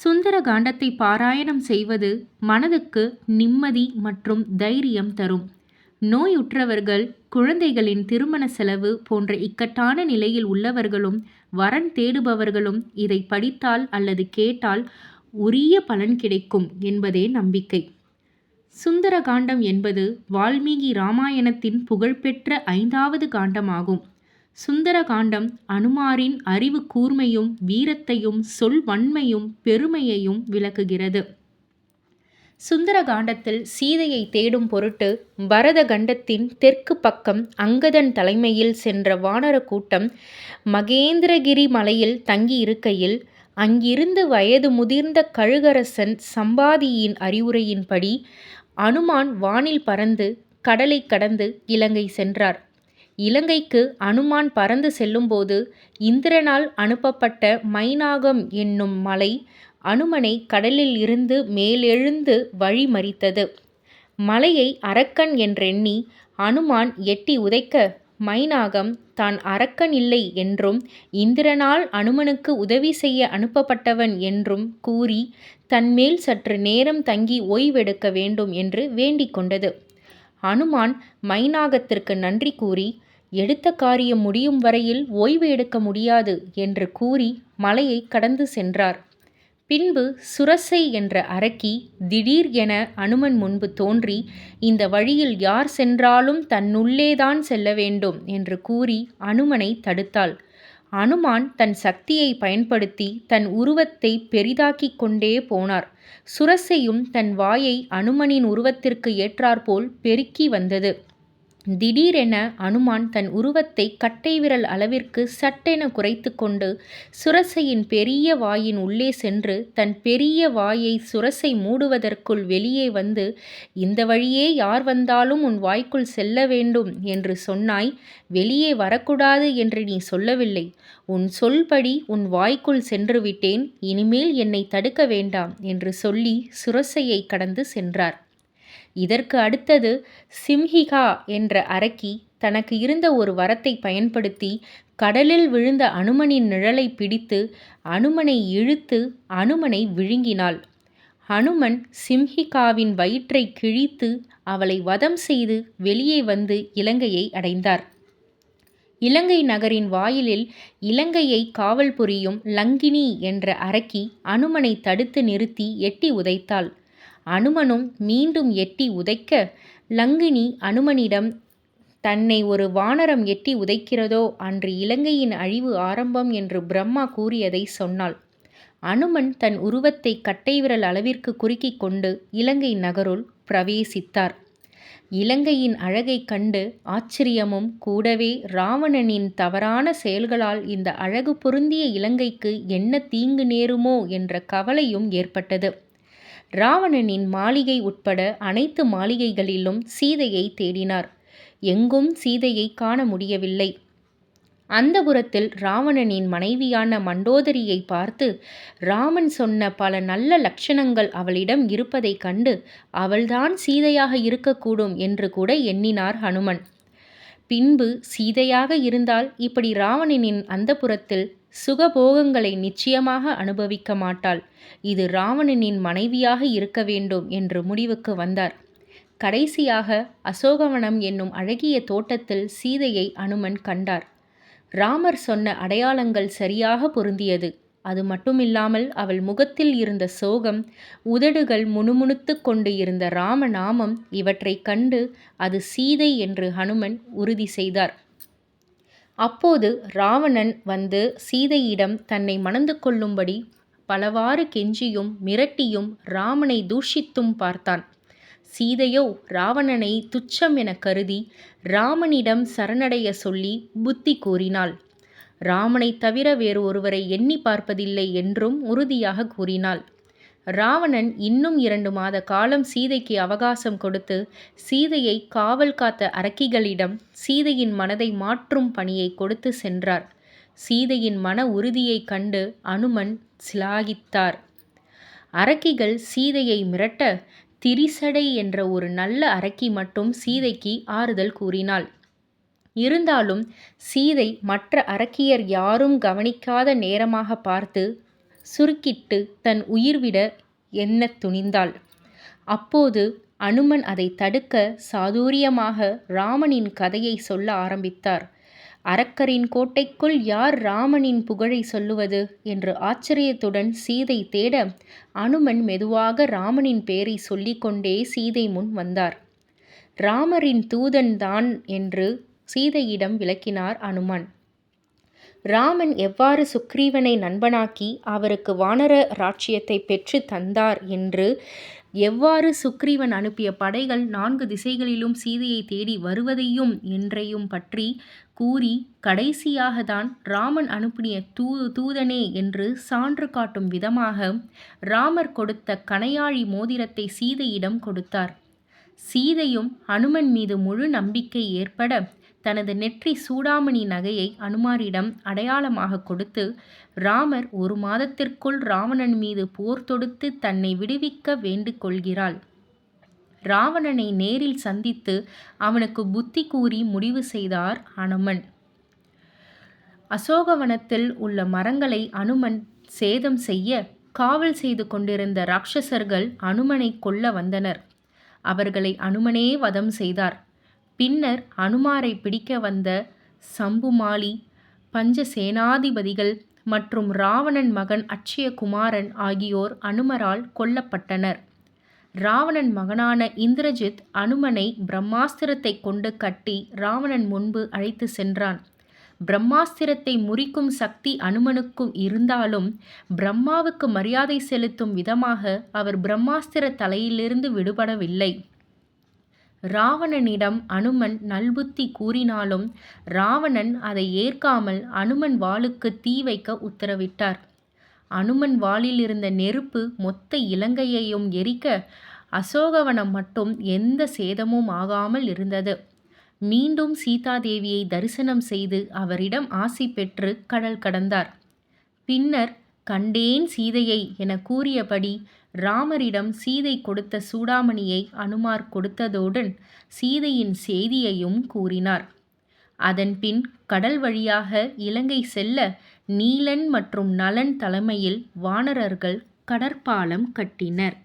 சுந்தர காண்டத்தை பாராயணம் செய்வது மனதுக்கு நிம்மதி மற்றும் தைரியம் தரும். நோயுற்றவர்கள் குழந்தைகளின் திருமண செலவு போன்ற இக்கட்டான நிலையில் உள்ளவர்களும் வரன் தேடுபவர்களும் இதை படித்தால் அல்லது கேட்டால் உரிய பலன் கிடைக்கும் என்பதே நம்பிக்கை. சுந்தர காண்டம் என்பது வால்மீகி ராமாயணத்தின் புகழ்பெற்ற ஐந்தாவது காண்டமாகும். சுந்தர காண்டம் அனுமாரின் அறிவு கூர்மையும் வீரத்தையும் சொல் வன்மையும் பெருமையையும் விளக்குகிறது. சுந்தர காண்டத்தில் சீதையை தேடும் பொருட்டு பரத கண்டத்தின் தெற்கு பக்கம் அங்கதன் தலைமையில் சென்ற வானர கூட்டம் மகேந்திரகிரி மலையில் தங்கியிருக்கையில் அங்கிருந்து வயது முதிர்ந்த கழுகரசன் சம்பாதியின் அறிவுரையின்படி அனுமான் வானில் பறந்து கடலை கடந்து இலங்கை சென்றார். இலங்கைக்கு அனுமான் பறந்து செல்லும்போது இந்திரனால் அனுப்பப்பட்ட மைனாகம் என்னும் மலை அனுமனை கடலில் இருந்து மேலெழுந்து வழி மறித்தது. மலையை அரக்கன் என்றெண்ணி அனுமான் எட்டி உதைக்க மைனாகம் தான் அரக்கன் இல்லை என்றும் இந்திரனால் அனுமனுக்கு உதவி செய்ய அனுப்பப்பட்டவன் என்றும் கூறி தன்மேல் சற்று நேரம் தங்கி ஓய்வெடுக்க வேண்டும் என்று வேண்டிக் கொண்டது. அனுமான் மைனாகத்திற்கு நன்றி கூறி எடுத்த காரியம் முடியும் வரையில் ஓய்வு எடுக்க முடியாது என்று கூறி மலையை கடந்து சென்றார். பின்பு சுரசை என்ற அரக்கி திடீர் என அனுமன் முன்பு தோன்றி இந்த வழியில் யார் சென்றாலும் தன்னுள்ளேதான் செல்ல வேண்டும் என்று கூறி அனுமனை தடுத்தாள். அனுமான் தன் சக்தியை பயன்படுத்தி தன் உருவத்தை பெரிதாக்கிக் கொண்டே போனார். சுரசையும் தன் வாயை அனுமனின் உருவத்திற்கு ஏற்றாற்போல் பெருக்கி வந்தது. திடீரென அனுமான் தன் உருவத்தை கட்டை விரல் அளவிற்கு சட்டென குறைத்து கொண்டு சுரசையின் பெரிய வாயின் உள்ளே சென்று தன் பெரிய வாயை சுரசை மூடுவதற்குள் வெளியே வந்து இந்த வழியே யார் வந்தாலும் உன் வாய்க்குள் செல்ல வேண்டும் என்று சொன்னாய். வெளியே வரக்கூடாது என்று நீ சொல்லவில்லை. உன் சொல்படி உன் வாய்க்குள் சென்று விட்டேன். இனிமேல் என்னை தடுக்க வேண்டாம் என்று சொல்லி சுரசையை கடந்து சென்றார். இதற்கு அடுத்தது சிம்ஹிகா என்ற அரக்கி தனக்கு இருந்த ஒரு வரத்தை பயன்படுத்தி கடலில் விழுந்த அனுமனின் நிழலை பிடித்து அனுமனை இழுத்து அனுமனை விழுங்கினாள். அனுமன் சிம்ஹிகாவின் வயிற்றை கிழித்து அவளை வதம் செய்து வெளியே வந்து இலங்கையை அடைந்தார். இலங்கை நகரின் வாயிலில் இலங்கையை காவல் புரியும் லங்கினி என்ற அரக்கி அனுமனை தடுத்து நிறுத்தி எட்டி உதைத்தாள். அனுமனும் மீண்டும் எட்டி உதைக்க லங்கினி அனுமனிடம் தன்னை ஒரு வானரம் எட்டி உதைக்கிறதோ அன்று இலங்கையின் அழிவு ஆரம்பம் என்று பிரம்மா கூறியதை சொன்னாள். அனுமன் தன் உருவத்தை கட்டைவிரல் அளவிற்கு குறுக்கிக் கொண்டு இலங்கை நகருள் பிரவேசித்தார். இலங்கையின் அழகைக் கண்டு ஆச்சரியமும் கூடவே ராவணனின் தவறான செயல்களால் இந்த அழகு பொருந்திய இலங்கைக்கு என்ன தீங்கு நேருமோ? என்ற கவலையும் ஏற்பட்டது. ராவணனின் மாளிகை உட்பட அனைத்து மாளிகைகளிலும் சீதையை தேடினார். எங்கும் சீதையை காண முடியவில்லை. அந்தபுரத்தில் ராவணனின் மனைவியான மண்டோதரியை பார்த்து ராமன் சொன்ன பல நல்ல லட்சணங்கள் அவளிடம் இருப்பதைக் கண்டு அவள்தான் சீதையாக இருக்கக்கூடும் என்று கூட எண்ணினார் ஹனுமன். பின்பு சீதையாக இருந்தால் இப்படி ராவணனின் அந்தப்புறத்தில் சுகபோகங்களை நிச்சயமாக அனுபவிக்க மாட்டாள். இது ராவணனின் மனைவியாக இருக்க வேண்டும் என்று முடிவுக்கு வந்தார். கடைசியாக அசோகவனம் என்னும் அழகிய தோட்டத்தில் சீதையை அனுமன் கண்டார். ராமர் சொன்ன அடையாளங்கள் சரியாக பொருந்தியது. அது மட்டுமில்லாமல் அவள் முகத்தில் இருந்த சோகம் உதடுகள் முணுமுணுத்து கொண்டு இருந்த ராமநாமம் இவற்றைக் கண்டு அது சீதை என்று ஹனுமன் உறுதி செய்தார். அப்போது ராவணன் வந்து சீதையிடம் தன்னை மணந்து கொள்ளும்படி பலவாறு கெஞ்சியும் மிரட்டியும் ராமனை தூஷித்தும் பார்த்தான். சீதையோ ராவணனை துச்சம் என கருதி ராமனிடம் சரணடைய சொல்லி புத்தி கூறினாள். ராமனை தவிர வேறு ஒருவரை எண்ணி பார்ப்பதில்லை என்றும் உறுதியாக கூறினாள். ராவணன் இன்னும் இரண்டு மாத காலம் சீதைக்கு அவகாசம் கொடுத்து சீதையை காவல் காத்த அரக்கிகளிடம் சீதையின் மனதை மாற்றும் பணியை கொடுத்து சென்றார். சீதையின் மன உறுதியைக் கண்டு அனுமன் சிலாகித்தார். அரக்கிகள் சீதையை மிரட்ட திரிசடை என்ற ஒரு நல்ல அரக்கி மட்டும் சீதைக்கு ஆறுதல் கூறினாள். இருந்தாலும் சீதை மற்ற அரக்கியர் யாரும் கவனிக்காத நேரமாக பார்த்து சுருக்கிட்டு தன் உயிர்விட எண்ணத் துணிந்தாள். அப்போது அனுமன் அதை தடுக்க சாதுரியமாக ராமனின் கதையை சொல்ல ஆரம்பித்தார். அரக்கரின் கோட்டைக்குள் யார் ராமனின் புகழை சொல்லுவது? என்று ஆச்சரியத்துடன் சீதை தேட, அனுமன் மெதுவாக ராமனின் பெயரை சொல்லிக்கொண்டே சீதை முன் வந்தார். ராமரின் தூதன் தான் என்று சீதையிடம் விளக்கினார் அனுமன். ராமன் எவ்வாறு சுக்ரீவனை நண்பனாக்கி அவருக்கு வானர ராட்சியத்தை பெற்றுத் தந்தார் என்று எவ்வாறு சுக்ரீவன் அனுப்பிய படைகள் நான்கு திசைகளிலும் சீதையைத் தேடி வருவதையும் என்றையும் பற்றி கூறி கடைசியாக தான் ராமன் அனுப்பிய தூ தூதனே என்று சான்று காட்டும் விதமாக ராமர் கொடுத்த கணையாழி மோதிரத்தை சீதையிடம் கொடுத்தார். சீதையும் அனுமன் மீது முழு நம்பிக்கை ஏற்பட தனது நெற்றி சூடாமணி நகையை அனுமாரிடம் அடையாளமாக கொடுத்து ராமர் ஒரு மாதத்திற்குள் ராவணன் மீது போர் தொடுத்து தன்னை விடுவிக்க வேண்டுகொள்கிறாள் ராவணனை நேரில் சந்தித்து அவனுக்கு புத்தி கூறி முடிவு செய்தார் அனுமன். அசோகவனத்தில் உள்ள மரங்களை அனுமன் சேதம் செய்ய காவல் செய்து கொண்டிருந்த ராக்ஷசர்கள் அனுமனைக் கொல்ல வந்தனர். அவர்களை அனுமனே வதம் செய்தார். பின்னர் அனுமாரைப் பிடிக்க வந்த சம்புமாலி, பஞ்ச சேனாதிபதிகள் மற்றும் ராவணன் மகன் அட்சயகுமாரன் ஆகியோர் அனுமரால் கொல்லப்பட்டனர். ராவணன் மகனான இந்திரஜித் அனுமனை பிரம்மாஸ்திரத்தைக் கொண்டு கட்டி ராவணன் முன்பு அழைத்துச் சென்றான். பிரம்மாஸ்திரத்தை முறிக்கும் சக்தி அனுமனுக்கும் இருந்தாலும் பிரம்மாவுக்கு மரியாதை செலுத்தும் விதமாக அவர் பிரம்மாஸ்திர தலையிலிருந்து விடுபடவில்லை. ராவணனிடம் அனுமன் நல்புத்தி கூறினாலும் ராவணன் அதை ஏற்காமல் அனுமன் வாளுக்கு தீ வைக்க உத்தரவிட்டார். அனுமன் வாளில் இருந்த நெருப்பு மொத்த இலங்கையையும் எரிக்க அசோகவனம் மட்டும் எந்த சேதமும் ஆகாமல் இருந்தது. மீண்டும் சீதாதேவியை தரிசனம் செய்து அவரிடம் ஆசி பெற்று கடல் கடந்தார். பின்னர் கண்டேன் சீதையை என கூறியபடி ராமரிடம் சீதை கொடுத்த சூடாமணியை அனுமார் கொடுத்ததுடன் சீதையின் செய்தியையும் கூறினார். அதன்பின் கடல் வழியாக இலங்கை செல்ல நீலன் மற்றும் நலன் தலைமையில் வானரர்கள் கடற்பாலம் கட்டினர்.